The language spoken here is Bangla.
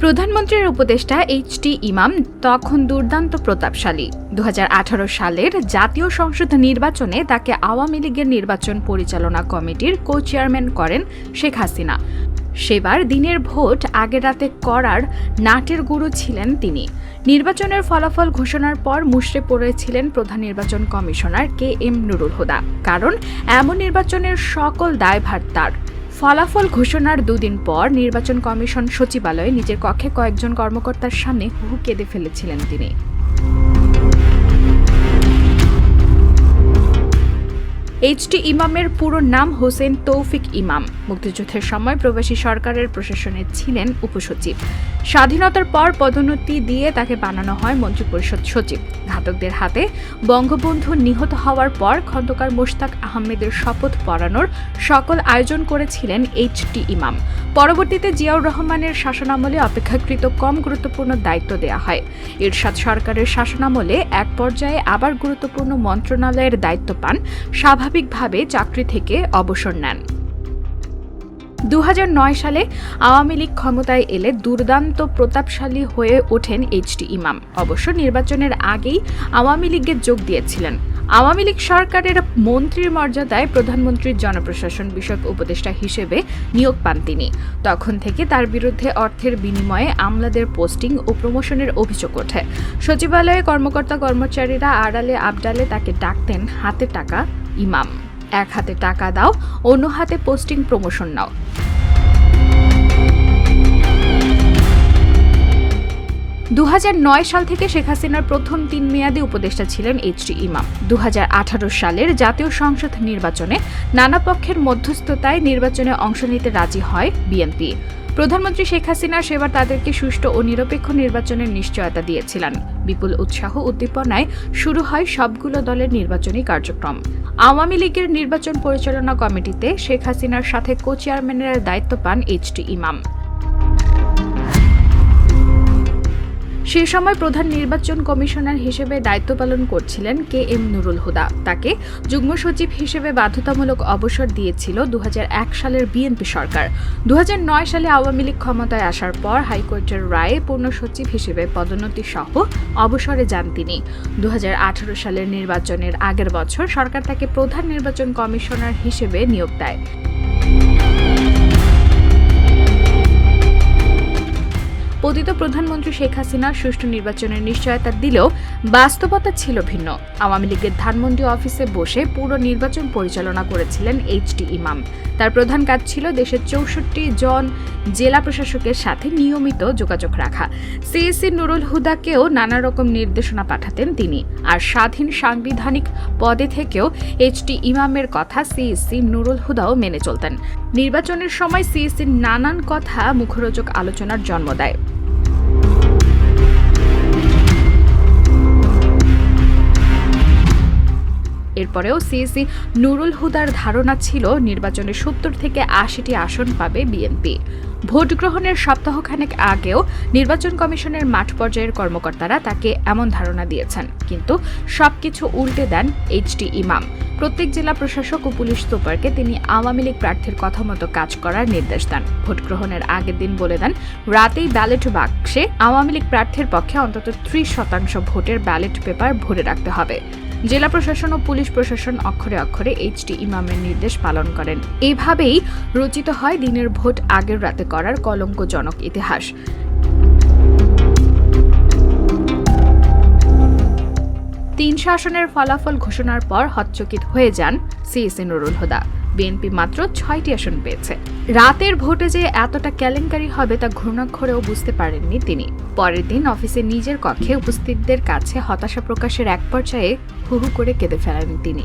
প্রধানমন্ত্রীর উপদেষ্টা এইচ টি ইমাম, তখন দুর্দান্ত প্রতাপশালী। দু হাজার আঠারো সালের জাতীয় সংসদ নির্বাচনে তাকে আওয়ামী লীগের নির্বাচন পরিচালনা কমিটির কো চেয়ারম্যান করেন শেখ হাসিনা। সেবার দিনের ভোট আগের রাতে করার নাটের গুরু ছিলেন তিনি। নির্বাচনের ফলাফল ঘোষণার পর মুষড়ে পড়েছিলেন প্রধান নির্বাচন commissioner K M Nurul Huda. কারণ, এমন নির্বাচনের সকল দায়ভার তার। ফলাফল ঘোষণার দুদিন পর নির্বাচন কমিশন সচিবালয়ে নিজের কক্ষে কয়েকজন কর্মকর্তার সামনে হু কেঁদে ফেলেছিলেন তিনি। এইচটি ইমামের পুরো নাম হোসেন তৌফিক ইমাম। মুক্তিযুদ্ধের সময় প্রবাসী সরকারের প্রশাসনে ছিলেন উপসচিব। স্বাধীনতার পর পদোন্নতি দিয়ে তাকে বানানো হয় মন্ত্রিপরিষদ সচিব। ঘাতকদের হাতে বঙ্গবন্ধু নিহত হওয়ার পর খন্দকার মোশতাক আহমেদের শপথ পড়ানোর সকল আয়োজন করেছিলেন এইচটি ইমাম। পরবর্তীতে জিয়াউর রহমানের শাসনামলে অপেক্ষাকৃত কম গুরুত্বপূর্ণ দায়িত্ব দেওয়া হয়। এরশাদ সরকারের শাসনামলে এক পর্যায়ে আবার গুরুত্বপূর্ণ মন্ত্রণালয়ের দায়িত্ব পান স্বাভাবিকভাবে চাকরি থেকে অবসর নেন। দু হাজার নয় সালে আওয়ামী লীগ ক্ষমতায় এলে দুর্দান্ত প্রতাপশালী হয়ে ওঠেন এইচ এইচটি ইমাম। অবশ্য নির্বাচনের আগেই আওয়ামী লীগে যোগ দিয়েছিলেন। আওয়ামী লীগ সরকারের মন্ত্রীর মর্যাদায় প্রধানমন্ত্রীর জনপ্রশাসন বিষয়ক উপদেষ্টা হিসেবে নিয়োগ পান তিনি। তখন থেকে তার বিরুদ্ধে অর্থের বিনিময়ে আমলাদের পোস্টিং ও প্রমোশনের অভিযোগ ওঠে। সচিবালয়ে কর্মকর্তা কর্মচারীরা আড়ালে আবডালে তাকে ডাকতেন হাতে টাকা ইমাম। এক হাতে টাকা দাও, অন্য হাতে পোস্টিং প্রমোশন নাও। দু হাজার নয় সাল থেকে শেখ হাসিনার প্রথম তিন মেয়াদে উপদেষ্টা ছিলেন এইচটি ইমাম। দু হাজার আঠারো সালের জাতীয় সংসদ নির্বাচনে নানা পক্ষের মধ্যস্থতায় নির্বাচনে অংশ নিতে রাজি হয় বিএনপি। প্রধানমন্ত্রী শেখ হাসিনা সেবার তাদেরকে সুষ্ঠু ও নিরপেক্ষ নির্বাচনের নিশ্চয়তা দিয়েছিলেন। বিপুল উৎসাহ উদ্দীপনায় শুরু হয় সবগুলো দলের নির্বাচনী কার্যক্রম। আওয়ামী লীগের নির্বাচন পরিচালনা কমিটিতে শেখ হাসিনার সাথে কো চেয়ারম্যানের দায়িত্ব পান এইচটি ইমাম। সে সময় প্রধান নির্বাচন কমিশনার হিসেবে দায়িত্ব পালন করছিলেন কে এম নুরুল হুদা। তাকে যুগ্ম সচিব হিসেবে বাধ্যতামূলক অবসর দিয়েছিল দু হাজার এক সালের বিএনপি সরকার। দু হাজার নয় সালে আওয়ামী লীগ ক্ষমতায় আসার পর হাইকোর্টের রায়ে পূর্ণ সচিব হিসেবে পদোন্নতি সহ অবসরে যান তিনি। দু হাজার আঠারো সালের নির্বাচনের আগের বছর সরকার তাকে প্রধান নির্বাচন কমিশনার হিসেবে নিয়োগ দেয়। পতিত প্রধানমন্ত্রী শেখ হাসিনা সুষ্ঠু নির্বাচনের নিশ্চয়তা দিলেও বাস্তবতা ছিল ভিন্ন। আওয়ামী লীগের ধানমন্ডি অফিসে বসে পুরো নির্বাচন পরিচালনা করেছিলেন এইচটি ইমাম। তার প্রধান কাজ ছিল দেশের চৌষট্টি জন জেলা প্রশাসকের সাথে নিয়মিত যোগাযোগ রাখা। সিএসসি নুরুল হুদাকেও নানা রকম নির্দেশনা পাঠাতেন তিনি। আর স্বাধীন সাংবিধানিক পদে থেকেও এইচটি ইমামের কথা সিএসসি নুরুল হুদাও মেনে চলতেন। নির্বাচনের সময় সিএসসির নানান কথা মুখরোচক আলোচনার জন্ম দেয়। এরপরেও সিএসি নুরুল হুদার ধারণা ছিল নির্বাচনে সত্তর থেকে আশিটি আসন পাবে বিএনপি। ভোট গ্রহণের সপ্তাহখানেক আগেও নির্বাচন কমিশনের মাঠ পর্যায়ের কর্মকর্তারা তাকে এমন ধারণা দিয়েছেন। কিন্তু সবকিছু উল্টে দেন এইচটি ইমাম। প্রত্যেক জেলা প্রশাসক ও পুলিশ সুপারকে তিনি আওয়ামী লীগ প্রার্থীর কথা মতো কাজ করার নির্দেশ দেন। ভোট গ্রহণের আগের দিন বলে দেন, রাতেই ব্যালট বাক্সে আওয়ামী লীগ প্রার্থীর পক্ষে অন্তত ত্রিশ শতাংশ ভোটের ব্যালট পেপার ভরে রাখতে হবে। জেলা প্রশাসন ও পুলিশ প্রশাসন অক্ষরে অক্ষরে এইচটি ইমামের নির্দেশ পালন করেন। এভাবেই রচিত হয় দিনের ভোট আগের রাতে করার কলঙ্কজনক ইতিহাস। তিনশো আসনের ফলাফল ঘোষণার পর হচ্চকিত হয়ে যান সিএসি নুরুল হুদা। বিএনপি মাত্র ছয়টি আসন পেয়েছে। রাতের ভোটে যে এতটা কেলেঙ্কারি হবে তা ঘূর্ণাক্ষরেও বুঝতে পারেননি তিনি। পরের দিন অফিসে নিজের কক্ষে উপস্থিতদের কাছে হতাশা প্রকাশের এক পর্যায়ে হু হু করে কেঁদে ফেলেন তিনি।